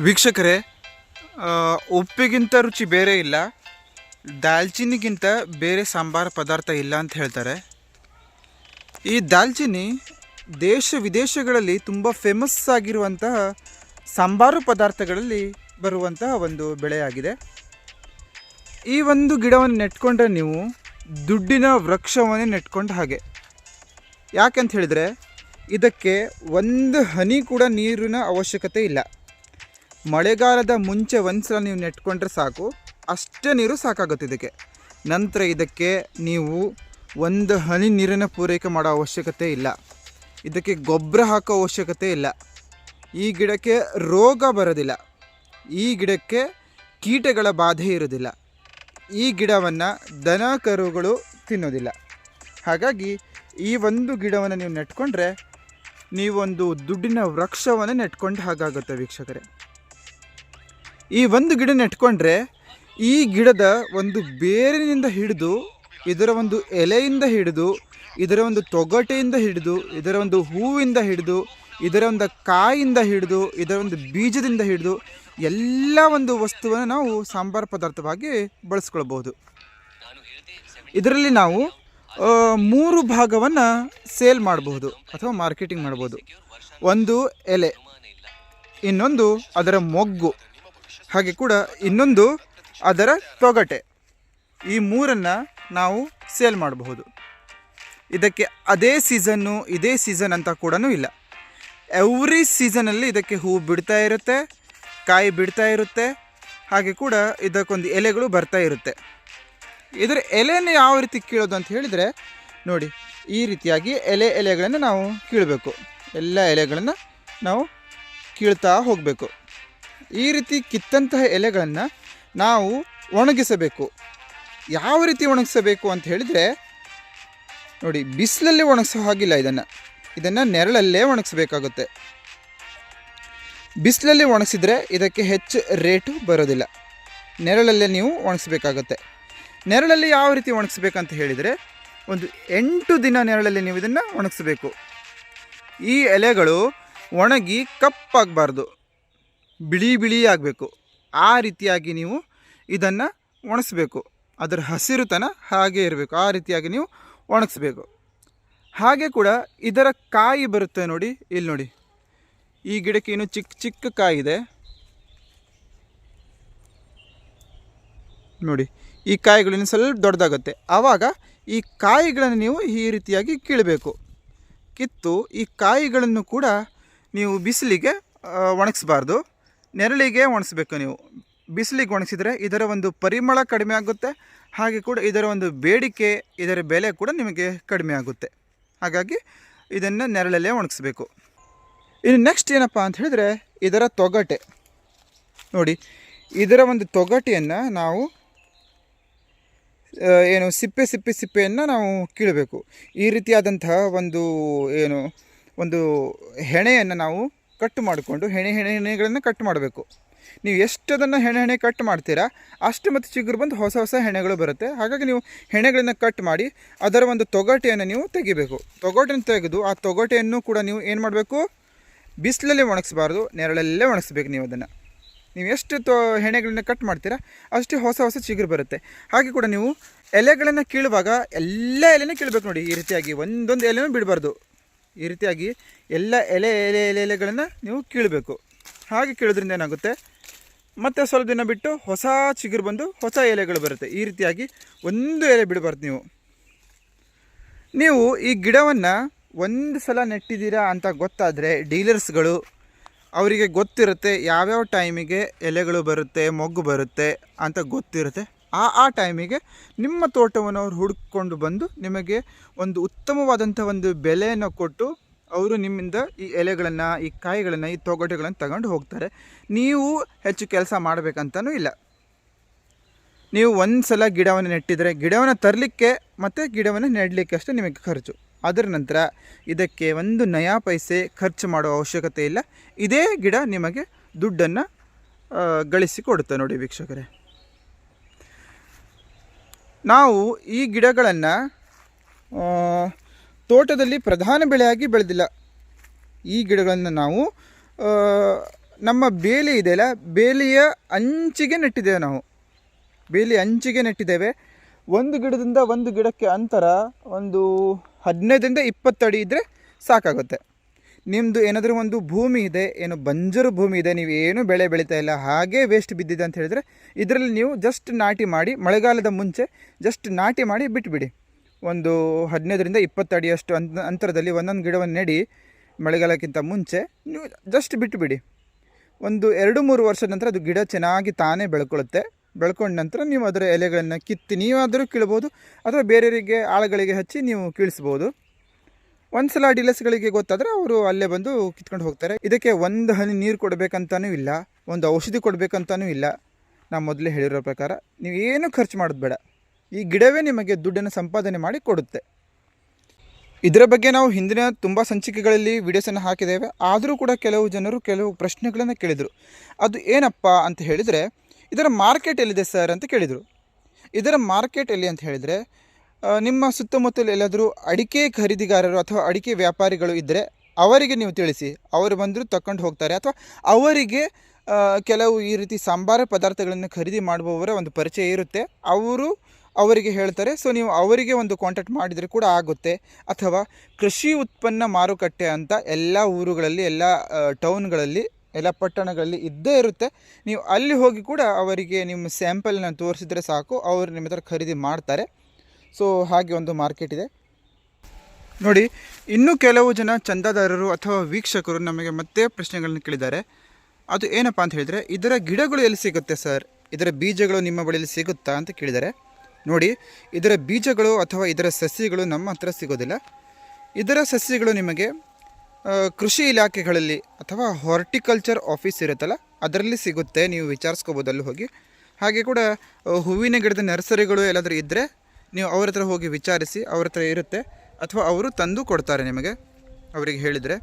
ವೀಕ್ಷಕರೇ ಉಪ್ಪಿಗಿಂತ ರುಚಿ ಬೇರೆ ಇಲ್ಲ, ದಾಲ್ಚಿನ್ನಿಗಿಂತ ಬೇರೆ ಸಾಂಬಾರ ಪದಾರ್ಥ ಇಲ್ಲ ಅಂತ ಹೇಳ್ತಾರೆ. ಈ ದಾಲ್ಚಿನ್ನಿ ದೇಶ ವಿದೇಶಗಳಲ್ಲಿ ತುಂಬ ಫೇಮಸ್ ಆಗಿರುವಂತಹ ಸಾಂಬಾರು ಪದಾರ್ಥಗಳಲ್ಲಿ ಬರುವಂತಹ ಒಂದು ಬೆಳೆಯಾಗಿದೆ. ಈ ಒಂದು ಗಿಡವನ್ನು ನೆಟ್ಕೊಂಡ್ರೆ ನೀವು ದುಡ್ಡಿನ ವೃಕ್ಷವನ್ನೇ ನೆಟ್ಕೊಂಡ ಹಾಗೆ. ಯಾಕಂತ ಹೇಳಿದರೆ, ಇದಕ್ಕೆ ಒಂದು ಹನಿ ಕೂಡ ನೀರಿನ ಅವಶ್ಯಕತೆ ಇಲ್ಲ. ಮಳೆಗಾಲದ ಮುಂಚೆ ಒಂದ್ಸಲ ನೀವು ನೆಟ್ಕೊಂಡ್ರೆ ಸಾಕು, ಅಷ್ಟೇ ನೀರು ಸಾಕಾಗುತ್ತೆ ಇದಕ್ಕೆ. ನಂತರ ಇದಕ್ಕೆ ನೀವು ಒಂದು ಹನಿ ನೀರನ್ನು ಪೂರೈಕೆ ಮಾಡೋ ಅವಶ್ಯಕತೆ ಇಲ್ಲ. ಇದಕ್ಕೆ ಗೊಬ್ಬರ ಹಾಕೋ ಅವಶ್ಯಕತೆ ಇಲ್ಲ. ಈ ಗಿಡಕ್ಕೆ ರೋಗ ಬರೋದಿಲ್ಲ. ಈ ಗಿಡಕ್ಕೆ ಕೀಟಗಳ ಬಾಧೆ ಇರೋದಿಲ್ಲ ಈ ಗಿಡವನ್ನು ದನ, ಕರುಗಳು ತಿನ್ನೋದಿಲ್ಲ. ಹಾಗಾಗಿ ಈ ಒಂದು ಗಿಡವನ್ನು ನೀವು ನೆಟ್ಕೊಂಡ್ರೆ ನೀವೊಂದು ದುಡ್ಡಿನ ವೃಕ್ಷವನ್ನು ನೆಟ್ಕೊಂಡು ಹಾಗಾಗುತ್ತೆ ವೀಕ್ಷಕರೇ. ಈ ಒಂದು ಗಿಡ ನೆಟ್ಕೊಂಡ್ರೆ ಈ ಗಿಡದ ಒಂದು ಬೇರಿನಿಂದ ಹಿಡಿದು, ಇದರ ಒಂದು ಎಲೆಯಿಂದ ಹಿಡಿದು, ಇದರ ಒಂದು ತೊಗಟೆಯಿಂದ ಹಿಡಿದು, ಇದರ ಒಂದು ಹೂವಿಂದ ಹಿಡಿದು, ಇದರ ಒಂದು ಕಾಯಿಂದ ಹಿಡಿದು, ಇದರ ಒಂದು ಬೀಜದಿಂದ ಹಿಡಿದು ಎಲ್ಲ ಒಂದು ವಸ್ತುವನ್ನು ನಾವು ಸಾಂಬಾರು ಪದಾರ್ಥವಾಗಿ ಬಳಸ್ಕೊಳ್ಬೋದು ಇದರಲ್ಲಿ ನಾವು ಮೂರು ಭಾಗವನ್ನು ಸೇಲ್ ಮಾಡಬಹುದು ಅಥವಾ ಮಾರ್ಕೆಟಿಂಗ್ ಮಾಡ್ಬೋದು ಒಂದು ಎಲೆ, ಇನ್ನೊಂದು ಅದರ ಮೊಗ್ಗು. ಹಾಗೆ ಕೂಡ ಇನ್ನೊಂದು ಅದರ ತೊಗಟೆ. ಈ ಮೂರನ್ನು ನಾವು ಸೇಲ್ ಮಾಡಬಹುದು. ಇದಕ್ಕೆ ಅದೇ ಸೀಸನ್ನು, ಇದೇ ಸೀಸನ್ ಅಂತ ಕೂಡ ಇಲ್ಲ. ಎವ್ರಿ ಸೀಸನಲ್ಲಿ ಇದಕ್ಕೆ ಹೂವು ಬಿಡ್ತಾ ಇರುತ್ತೆ, ಕಾಯಿ ಬಿಡ್ತಾ ಇರುತ್ತೆ, ಹಾಗೆ ಕೂಡ ಇದಕ್ಕೊಂದು ಎಲೆಗಳು ಬರ್ತಾ ಇರುತ್ತೆ. ಇದರ ಎಲೆಯನ್ನು ಯಾವ ರೀತಿ ಕೀಳೋದು ಅಂತ ಹೇಳಿದರೆ, ನೋಡಿ, ಈ ರೀತಿಯಾಗಿ ಎಲೆ ಎಲೆಗಳನ್ನು ನಾವು ಕೀಳಬೇಕು. ಎಲ್ಲ ಎಲೆಗಳನ್ನು ನಾವು ಕೀಳ್ತಾ ಹೋಗಬೇಕು. ಈ ರೀತಿ ಕಿತ್ತಂತಹ ಎಲೆಗಳನ್ನು ನಾವು ಒಣಗಿಸಬೇಕು. ಯಾವ ರೀತಿ ಒಣಗಿಸಬೇಕು ಅಂತ ಹೇಳಿದರೆ, ನೋಡಿ ಬಿಸಿಲಲ್ಲಿ ಒಣಗಿಸೋ ಹಾಗಿಲ್ಲ ಇದನ್ನು. ಇದನ್ನು ನೆರಳಲ್ಲೇ ಒಣಗಿಸ್ಬೇಕಾಗುತ್ತೆ. ಬಿಸಿಲಲ್ಲಿ ಒಣಗಿಸಿದ್ರೆ ಇದಕ್ಕೆ ಹೆಚ್ಚು ರೇಟು ಬರೋದಿಲ್ಲ. ನೆರಳಲ್ಲೇ ನೀವು ಒಣಗಿಸ್ಬೇಕಾಗತ್ತೆ. ನೆರಳಲ್ಲಿ ಯಾವ ರೀತಿ ಒಣಗಿಸ್ಬೇಕಂತ ಹೇಳಿದರೆ, ಒಂದು ಎಂಟು ದಿನ ನೆರಳಲ್ಲಿ ನೀವು ಇದನ್ನು ಒಣಗಿಸ್ಬೇಕು. ಈ ಎಲೆಗಳು ಒಣಗಿ ಕಪ್ಪಾಗಬಾರ್ದು. ಬಿಳಿ ಬಿಳಿ ಆಗಬೇಕು. ಆ ರೀತಿಯಾಗಿ ನೀವು ಇದನ್ನು ಒಣಗಿಸ್ಬೇಕು ಅದರ ಹಸಿರುತನ ಹಾಗೆ ಇರಬೇಕು. ಆ ರೀತಿಯಾಗಿ ನೀವು ಒಣಗಿಸ್ಬೇಕು ಹಾಗೆ ಕೂಡ ಇದರ ಕಾಯಿ ಬರುತ್ತೆ ನೋಡಿ. ಇಲ್ಲಿ ನೋಡಿ. ಈ ಗಿಡಕ್ಕೆ ಇನ್ನೂ ಚಿಕ್ಕ ಚಿಕ್ಕ ಕಾಯಿ ಇದೆ. ನೋಡಿ. ಈ ಕಾಯಿಗಳು ಇನ್ನು ಸ್ವಲ್ಪ ದೊಡ್ಡದಾಗುತ್ತೆ. ಆವಾಗ ಈ ಕಾಯಿಗಳನ್ನು ನೀವು ಈ ರೀತಿಯಾಗಿ ಕೀಳಬೇಕು. ಕಿತ್ತು ಈ ಕಾಯಿಗಳನ್ನು ಕೂಡ ನೀವು ಬಿಸಿಲಿಗೆ ಒಣಗಿಸ್ಬಾರ್ದು. ನೆರಳಿಗೆ ಒಣಸ್ಬೇಕು ನೀವು. ಬಿಸಿಲಿಗೆ ಒಣಗಿಸಿದರೆ ಇದರ ಒಂದು ಪರಿಮಳ ಕಡಿಮೆ ಆಗುತ್ತೆ. ಹಾಗೆ ಕೂಡ ಇದರ ಒಂದು ಬೇಡಿಕೆ, ಇದರ ಬೆಲೆ ಕೂಡ ನಿಮಗೆ ಕಡಿಮೆ ಆಗುತ್ತೆ. ಹಾಗಾಗಿ ಇದನ್ನು ನೆರಳಲ್ಲೇ ಒಣಗಿಸ್ಬೇಕು. ಇನ್ನು ನೆಕ್ಸ್ಟ್ ಏನಪ್ಪ ಅಂತ ಹೇಳಿದರೆ ಇದರ ತೊಗಟೆ. ನೋಡಿ, ಇದರ ಒಂದು ತೊಗಟೆಯನ್ನು ನಾವು ಏನು ಸಿಪ್ಪೆ ಸಿಪ್ಪೆ, ಸಿಪ್ಪೆಯನ್ನು ನಾವು ಕೀಳಬೇಕು. ಈ ರೀತಿಯಾದಂತಹ ಒಂದು, ಏನು, ಒಂದು ಹೆಣೆಯನ್ನು ನಾವು ಕಟ್ ಮಾಡಿಕೊಂಡು ಹೆಣೆ ಹೆಣೆ ಹೆಣೆಗಳನ್ನು ಕಟ್ ಮಾಡಬೇಕು. ನೀವು ಎಷ್ಟು ಅದನ್ನು ಹೆಣೆ ಹೆಣೆ ಕಟ್ ಮಾಡ್ತೀರಾ, ಅಷ್ಟು ಮತ್ತು ಚಿಗುರು ಬಂದು ಹೊಸ ಹೊಸ ಹೆಣೆಗಳು ಬರುತ್ತೆ. ಹಾಗಾಗಿ ನೀವು ಹೆಣೆಗಳನ್ನು ಕಟ್ ಮಾಡಿ ಅದರ ಒಂದು ತೊಗಟೆಯನ್ನು ನೀವು ತೆಗಿಬೇಕು. ತೊಗಟೆಯನ್ನು ತೆಗೆದು ಆ ತೊಗಟೆಯನ್ನು ಕೂಡ ನೀವು ಏನು ಮಾಡಬೇಕು? ಬಿಸಿಲಲ್ಲಿ ಒಣಗಿಸ್ಬಾರ್ದು, ನೆರಳಲ್ಲೇ ಒಣಗಿಸ್ಬೇಕು ನೀವು ಅದನ್ನು. ನೀವು ಎಷ್ಟು ತೊ ಹೆಣೆಗಳನ್ನ ಕಟ್ ಮಾಡ್ತೀರಾ, ಅಷ್ಟು ಹೊಸ ಹೊಸ ಚಿಗುರು ಬರುತ್ತೆ. ಹಾಗೆ ಕೂಡ ನೀವು ಎಲೆಗಳನ್ನು ಕೀಳುವಾಗ ಎಲ್ಲ ಎಲೆನೇ ಕೀಳಬೇಕು ನೋಡಿ. ಈ ರೀತಿಯಾಗಿ ಒಂದೊಂದು ಎಲೆನೂ ಬಿಡಬಾರ್ದು. ಈ ರೀತಿಯಾಗಿ ಎಲ್ಲ ಎಲೆ ಎಲೆ ಎಲೆ, ಎಲೆಗಳನ್ನು ನೀವು ಕೀಳಬೇಕು. ಹಾಗೆ ಕೀಳೋದ್ರಿಂದ ಏನಾಗುತ್ತೆ? ಮತ್ತು ಸ್ವಲ್ಪ ದಿನ ಬಿಟ್ಟು ಹೊಸ ಚಿಗುರು ಬಂದು ಹೊಸ ಎಲೆಗಳು ಬರುತ್ತೆ. ಈ ರೀತಿಯಾಗಿ ಒಂದು ಎಲೆ ಬಿಡಬಾರ್ದು ನೀವು. ನೀವು ಈ ಗಿಡವನ್ನು ಒಂದು ಸಲ ನೆಟ್ಟಿದ್ದೀರಾ ಅಂತ ಗೊತ್ತಾದರೆ ಡೀಲರ್ಸ್ಗಳು ಅವರಿಗೆ ಗೊತ್ತಿರುತ್ತೆ ಯಾವ್ಯಾವ ಟೈಮಿಗೆ ಎಲೆಗಳು ಬರುತ್ತೆ, ಮೊಗ್ಗು ಬರುತ್ತೆ ಅಂತ ಗೊತ್ತಿರುತ್ತೆ. ಆ ಆ ಟೈಮಿಗೆ ನಿಮ್ಮ ತೋಟವನ್ನು ಅವರು ಹುಡುಕೊಂಡು ಬಂದು ನಿಮಗೆ ಒಂದು ಉತ್ತಮವಾದಂಥ ಒಂದು ಬೆಲೆಯನ್ನು ಕೊಟ್ಟು ಅವರು ನಿಮ್ಮಿಂದ ಈ ಎಲೆಗಳನ್ನು, ಈ ಕಾಯಿಗಳನ್ನು, ಈ ತೊಗಟೆಗಳನ್ನು ತಗೊಂಡು ಹೋಗ್ತಾರೆ. ನೀವು ಹೆಚ್ಚು ಕೆಲಸ ಮಾಡಬೇಕಂತನೂ ಇಲ್ಲ. ನೀವು ಒಂದು ಸಲ ಗಿಡವನ್ನು ನೆಟ್ಟಿದರೆ ಗಿಡವನ್ನು ತರಲಿಕ್ಕೆ ಮತ್ತು ಗಿಡವನ್ನು ನೆಡಲಿಕ್ಕೆ ಅಷ್ಟೇ ನಿಮಗೆ ಖರ್ಚು. ಅದರ ನಂತರ ಇದಕ್ಕೆ ಒಂದು ನಯಾ ಪೈಸೆ ಖರ್ಚು ಮಾಡುವ ಅವಶ್ಯಕತೆ ಇಲ್ಲ. ಇದೇ ಗಿಡ ನಿಮಗೆ ದುಡ್ಡನ್ನು ಗಳಿಸಿಕೊಡುತ್ತೆ ನೋಡಿ ವೀಕ್ಷಕರೇ. ನಾವು ಈ ಗಿಡಗಳನ್ನು ತೋಟದಲ್ಲಿ ಪ್ರಧಾನ ಬೆಳೆಯಾಗಿ ಬೆಳೆದಿಲ್ಲ. ಈ ಗಿಡಗಳನ್ನು ನಾವು ನಮ್ಮ ಬೇಲಿ ಇದೆಯಲ್ಲ ಬೇಲಿಯ ಅಂಚಿಗೆ ನೆಟ್ಟಿದ್ದೇವೆ ನಾವು. ಬೇಲಿ ಅಂಚಿಗೆ ನೆಟ್ಟಿದ್ದೇವೆ. ಒಂದು ಗಿಡದಿಂದ ಒಂದು ಗಿಡಕ್ಕೆ ಅಂತರ ಒಂದು ಹದಿನೈದರಿಂದ ಇಪ್ಪತ್ತು ಅಡಿ ಇದ್ದರೆ ಸಾಕಾಗುತ್ತೆ. ನಿಮ್ಮದು ಏನಾದರೂ ಒಂದು ಭೂಮಿ ಇದೆ, ಏನು ಬಂಜರು ಭೂಮಿ ಇದೆ, ನೀವು ಏನು ಬೆಳೆ ಬೆಳೀತಾ ಇಲ್ಲ, ಹಾಗೇ ವೇಸ್ಟ್ ಬಿದ್ದಿದೆ ಅಂತ ಹೇಳಿದರೆ ಇದರಲ್ಲಿ ನೀವು ಜಸ್ಟ್ ನಾಟಿ ಮಾಡಿ, ಮಳೆಗಾಲದ ಮುಂಚೆ ಜಸ್ಟ್ ನಾಟಿ ಮಾಡಿ ಬಿಟ್ಬಿಡಿ. ಒಂದು ಹದಿನೈದರಿಂದ ಇಪ್ಪತ್ತು ಅಡಿಯಷ್ಟು ಅಂತ ಅಂತರದಲ್ಲಿ ಒಂದೊಂದು ಗಿಡವನ್ನು ನೆಡಿ, ಮಳೆಗಾಲಕ್ಕಿಂತ ಮುಂಚೆ ನೀವು ಜಸ್ಟ್ ಬಿಟ್ಟುಬಿಡಿ ಒಂದು ಎರಡು ಮೂರು ವರ್ಷದ ನಂತರ ಅದು ಗಿಡ ಚೆನ್ನಾಗಿ ತಾನೇ ಬೆಳ್ಕೊಳ್ಳುತ್ತೆ. ಬೆಳ್ಕೊಂಡ ನಂತರ ನೀವು ಅದರ ಎಲೆಗಳನ್ನು ಕಿತ್ತಿ, ನೀವಾದರೂ ಕೀಳ್ಬೋದು ಅಥವಾ ಬೇರೆಯವರಿಗೆ, ಆಳುಗಳಿಗೆ ಹಚ್ಚಿ ನೀವು ಕೀಳಿಸ್ಬೋದು ಒಂದು ಸಲ ಡೀಲರ್ಸ್ಗಳಿಗೆ ಗೊತ್ತಾದರೆ ಅವರು ಅಲ್ಲೇ ಬಂದು ಕಿತ್ಕೊಂಡು ಹೋಗ್ತಾರೆ. ಇದಕ್ಕೆ ಒಂದು ಹನಿ ನೀರು ಕೊಡಬೇಕಂತನೂ ಇಲ್ಲ, ಒಂದು ಔಷಧಿ ಕೊಡಬೇಕಂತನೂ ಇಲ್ಲ. ನಾನು ಮೊದಲೇ ಹೇಳಿರೋ ಪ್ರಕಾರ ನೀವು ಏನು ಖರ್ಚು ಮಾಡೋದು ಬೇಡ. ಈ ಗಿಡವೇ ನಿಮಗೆ ದುಡ್ಡನ್ನು ಸಂಪಾದನೆ ಮಾಡಿ ಕೊಡುತ್ತೆ. ಇದರ ಬಗ್ಗೆ ನಾವು ಹಿಂದಿನ ತುಂಬ ಸಂಚಿಕೆಗಳಲ್ಲಿ ವಿಡಿಯೋಸನ್ನು ಹಾಕಿದ್ದೇವೆ. ಆದರೂ ಕೂಡ ಕೆಲವು ಜನರು ಕೆಲವು ಪ್ರಶ್ನೆಗಳನ್ನು ಕೇಳಿದರು. ಅದು ಏನಪ್ಪ ಅಂತ ಹೇಳಿದರೆ, ಇದರ ಮಾರ್ಕೆಟ್ ಎಲ್ಲಿದೆ ಸರ್ ಅಂತ ಕೇಳಿದರು. ಇದರ ಮಾರ್ಕೆಟ್ ಎಲ್ಲಿ ಅಂತ ಹೇಳಿದರೆ ನಿಮ್ಮ ಸುತ್ತಮುತ್ತಲು ಎಲ್ಲಾದರೂ ಅಡಿಕೆ ಖರೀದಿಗಾರರು ಅಥವಾ ಅಡಿಕೆ ವ್ಯಾಪಾರಿಗಳು ಇದ್ದರೆ ಅವರಿಗೆ ನೀವು ತಿಳಿಸಿ. ಅವರು ಬಂದರೂ ತಕ್ಕೊಂಡು ಹೋಗ್ತಾರೆ ಅಥವಾ ಅವರಿಗೆ ಕೆಲವು ಈ ರೀತಿ ಸಾಂಬಾರ ಪದಾರ್ಥಗಳನ್ನು ಖರೀದಿ ಮಾಡುವವರ ಒಂದು ಪರಿಚಯ ಇರುತ್ತೆ. ಅವರು ಅವರಿಗೆ ಹೇಳ್ತಾರೆ. ಸೊ ನೀವು ಅವರಿಗೆ ಒಂದು ಕಾಂಟ್ಯಾಕ್ಟ್ ಮಾಡಿದರೆ ಕೂಡ ಆಗುತ್ತೆ. ಅಥವಾ ಕೃಷಿ ಉತ್ಪನ್ನ ಮಾರುಕಟ್ಟೆ ಅಂತ ಎಲ್ಲ ಊರುಗಳಲ್ಲಿ, ಎಲ್ಲ ಟೌನ್ಗಳಲ್ಲಿ ಎಲ್ಲ ಪಟ್ಟಣಗಳಲ್ಲಿ ಇದ್ದೇ ಇರುತ್ತೆ. ನೀವು ಅಲ್ಲಿ ಹೋಗಿ ಕೂಡ ಅವರಿಗೆ ನಿಮ್ಮ ಸ್ಯಾಂಪಲನ್ನು ತೋರಿಸಿದರೆ ಸಾಕು. ಅವರು ನಿಮ್ಮ ಹತ್ರ ಖರೀದಿ ಮಾಡ್ತಾರೆ. ಸೊ ಹಾಗೆ ಒಂದು ಮಾರ್ಕೆಟ್ ಇದೆ. ನೋಡಿ, ಇನ್ನೂ ಕೆಲವು ಜನ ಚಂದಾದಾರರು ಅಥವಾ ವೀಕ್ಷಕರು ನಮಗೆ ಮತ್ತೆ ಪ್ರಶ್ನೆಗಳನ್ನು ಕೇಳಿದ್ದಾರೆ. ಅದು ಏನಪ್ಪ ಅಂತ ಹೇಳಿದರೆ, ಇದರ ಗಿಡಗಳು ಎಲ್ಲಿ ಸಿಗುತ್ತೆ ಸರ್? ಇದರ ಬೀಜಗಳು ನಿಮ್ಮ ಬಳಿಯಲ್ಲಿ ಸಿಗುತ್ತಾ ಅಂತ ಕೇಳಿದ್ದಾರೆ. ನೋಡಿ, ಇದರ ಬೀಜಗಳು ಅಥವಾ ಇದರ ಸಸ್ಯಗಳು ನಮ್ಮ ಹತ್ರ ಸಿಗೋದಿಲ್ಲ. ಇದರ ಸಸ್ಯಗಳು ನಿಮಗೆ ಕೃಷಿ ಇಲಾಖೆಗಳಲ್ಲಿ ಅಥವಾ ಹಾರ್ಟಿಕಲ್ಚರ್ ಆಫೀಸ್ ಇರುತ್ತಲ್ಲ, ಅದರಲ್ಲಿ ಸಿಗುತ್ತೆ. ನೀವು ವಿಚಾರಿಸ್ಕೋಬೋದು ಅಲ್ಲಿ ಹೋಗಿ. ಹಾಗೆ ಕೂಡ ಹೂವಿನ ಗಿಡದ ನರ್ಸರಿಗಳು ಎಲ್ಲಾದರೂ ಇದ್ದರೆ ನೀವು ಅವ್ರ ಹತ್ರ ಹೋಗಿ ವಿಚಾರಿಸಿ ಅವ್ರ ಹತ್ರ ಇರುತ್ತೆ ಅಥವಾ ಅವರು ತಂದು ಕೊಡ್ತಾರೆ ನಿಮಗೆ, ಅವರಿಗೆ ಹೇಳಿದರೆ.